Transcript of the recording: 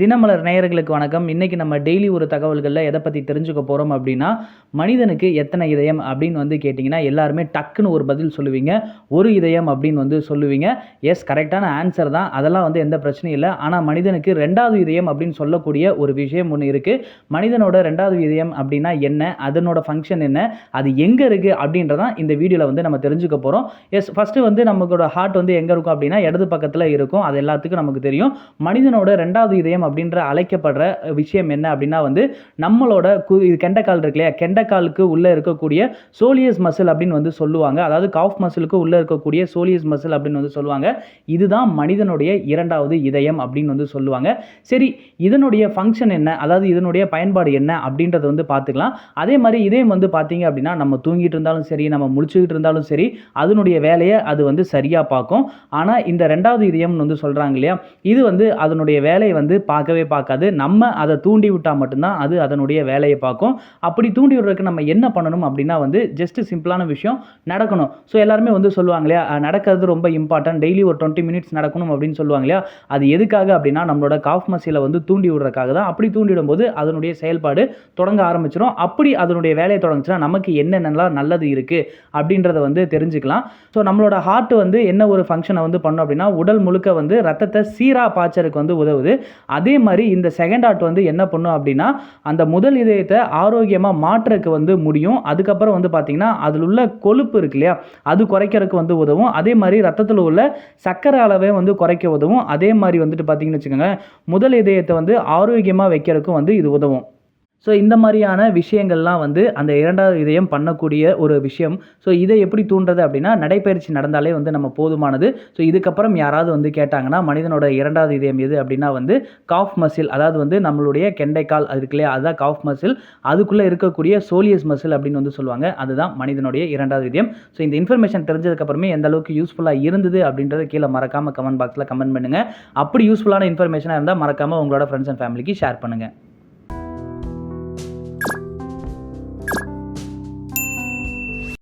தினமலர் நேயர்களுக்கு வணக்கம். இன்றைக்கி நம்ம டெய்லி ஒரு தகவல்களில் எதை பற்றி தெரிஞ்சுக்க போகிறோம் அப்படின்னா மனிதனுக்கு எத்தனை இதயம் அப்படின்னு வந்து கேட்டிங்கன்னா எல்லாருமே டக்குன்னு ஒரு பதில் சொல்லுவீங்க. ஒரு இதயம் அப்படின்னு வந்து சொல்லுவீங்க. எஸ் கரெக்டான ஆன்சர் தான். அதெல்லாம் வந்து எந்த பிரச்சனையும் இல்லை. ஆனால் மனிதனுக்கு ரெண்டாவது இதயம் அப்படின்னு சொல்லக்கூடிய ஒரு விஷயம் ஒன்று இருக்குது மனிதனோட ரெண்டாவது இதயம் அப்படின்னா என்ன? அதனோட ஃபங்க்ஷன் என்ன? அது எங்கே இருக்குது அப்படின்றதான் இந்த வீடியோவில் வந்து நம்ம தெரிஞ்சுக்க போகிறோம் எஸ் ஃபஸ்ட்டு வந்து நம்மளோட ஹார்ட் வந்து எங்கே இருக்கும் அப்படின்னா இடது பக்கத்தில் இருக்கும். அது எல்லாத்துக்கும் நமக்கு தெரியும். மனிதனோட ரெண்டாவது இதயம் அப்படின்ற அழைக்கப்படுற விஷயம் என்ன அப்படின்னா வந்து நம்மளோட கு இது கெண்டைக்கால் இருக்கு இல்லையா? கெண்டைக்காலுக்கு உள்ளே இருக்கக்கூடிய சோலியஸ் மசில் அப்படின்னு வந்து சொல்லுவாங்க. அதாவது காஃப் மசிலுக்கு உள்ளே இருக்கக்கூடிய சோலியஸ் மசில் அப்படின்னு வந்து சொல்லுவாங்க. இதுதான் மனிதனுடைய இரண்டாவது இதயம் அப்படின்னு வந்து சொல்லுவாங்க. சரி இதனுடைய ஃபங்க்ஷன் என்ன? அதாவது இதனுடைய பயன்பாடு என்ன அப்படின்றத வந்து பார்த்துக்கலாம். அதே மாதிரி இதயம் வந்து பார்த்தீங்க அப்படின்னா நம்ம தூங்கிட்டு இருந்தாலும் சரி நம்ம முடிச்சுக்கிட்டு இருந்தாலும் சரி அதனுடைய வேலையை அது வந்து சரியாக பார்க்கும். ஆனால் இந்த ரெண்டாவது இதயம்னு வந்து சொல்கிறாங்க இல்லையா? இது வந்து அதனுடைய வேலையை வந்து பார்க்கவே பார்க்காது. நம்ம அதை தூண்டி விட்டால் மட்டும்தான் அது அதனுடைய வேலையை பார்க்கும். அப்படி தூண்டி விடுறதுக்கு நம்ம என்ன பண்ணணும் அப்படின்னா வந்து ஜஸ்ட்டு சிம்பிளான விஷயம் நடக்கணும். ஸோ எல்லாருமே வந்து சொல்லுவாங்க இல்லையா நடக்கிறது ரொம்ப இம்பார்ட்டன்ட் டெய்லி ஒரு டுவெண்ட்டி மினிட்ஸ் நடக்கணும் அப்படின்னு சொல்லுவாங்க இல்லையா அது எதுக்காக அப்படின்னா நம்மளோட காஃப் மசியில் வந்து தூண்டி விடுறதுக்காக தான். அப்படி தூண்டி போது அதனுடைய செயல்பாடு தொடங்க ஆரம்பிச்சிடும் அப்படி அதனுடைய வேலையை தொடங்குச்சுன்னா நமக்கு என்னென்னலாம் நல்லது இருக்குது அப்படின்றத வந்து தெரிஞ்சுக்கலாம். ஸோ நம்மளோட ஹார்ட் வந்து என்ன ஒரு ஃபங்க்ஷனை வந்து பண்ணோம் அப்படின்னா உடல் முழுக்க வந்து ரத்தத்தை சீராக பாய்ச்சறதுக்கு வந்து உதவுது. அது அதே மாதிரி இந்த செகண்ட் ஹார்ட் வந்து என்ன பண்ணும் அப்படின்னா அந்த முதல் இதயத்தை ஆரோக்கியமாக மாற்றுறதுக்கு வந்து முடியும். அதுக்கப்புறம் வந்து பார்த்திங்கன்னா அதில் உள்ள கொழுப்பு இருக்கு இல்லையா அது குறைக்கிறதுக்கு வந்து உதவும். அதே மாதிரி ரத்தத்தில் உள்ள சர்க்கரை அளவை வந்து குறைக்க உதவும். அதே மாதிரி வந்துட்டு பார்த்தீங்கன்னு வச்சுக்கோங்க முதல் இதயத்தை வந்து ஆரோக்கியமாக வைக்கிறதுக்கும் வந்து இது உதவும். ஸோ இந்த மாதிரியான விஷயங்கள்லாம் வந்து அந்த இரண்டாவது இதயம் பண்ணக்கூடிய ஒரு விஷயம். ஸோ இதை எப்படி தூண்டுறது அப்படின்னா நடைப்பயிற்சி நடந்தாலே வந்து நம்ம போதுமானது. ஸோ இதுக்கப்புறம் யாராவது வந்து கேட்டாங்கன்னா மனிதனோட இரண்டாவது இதயம் எது அப்படின்னா வந்து காஃப் மசில் அதாவது வந்து நம்மளுடைய கெண்டைக்கால் அது இருக்கு இல்லையா? அதுதான் காஃப் மசில் அதுக்குள்ளே இருக்கக்கூடிய சோலியஸ் மசில் அப்படின்னு வந்து சொல்லுவாங்க. அதுதான் மனிதனுடைய இரண்டாவது இதயம். ஸோ இந்த இன்ஃபர்மேஷன் தெரிஞ்சதுக்கப்புறமே எந்த அளவுக்கு யூஸ்ஃபுல்லாக இருந்தது அப்படின்றத கீழே மறக்காமல் கமெண்ட் பாக்ஸில் கமெண்ட் பண்ணுங்கள் அப்படி யூஸ்ஃபுல்லான இன்ஃபர்மேஷனாக இருந்தால் மறக்காமல் உங்களோட ஃப்ரெண்ட்ஸ் அண்ட் ஃபேமிலிக்கு ஷேர் பண்ணுங்கள்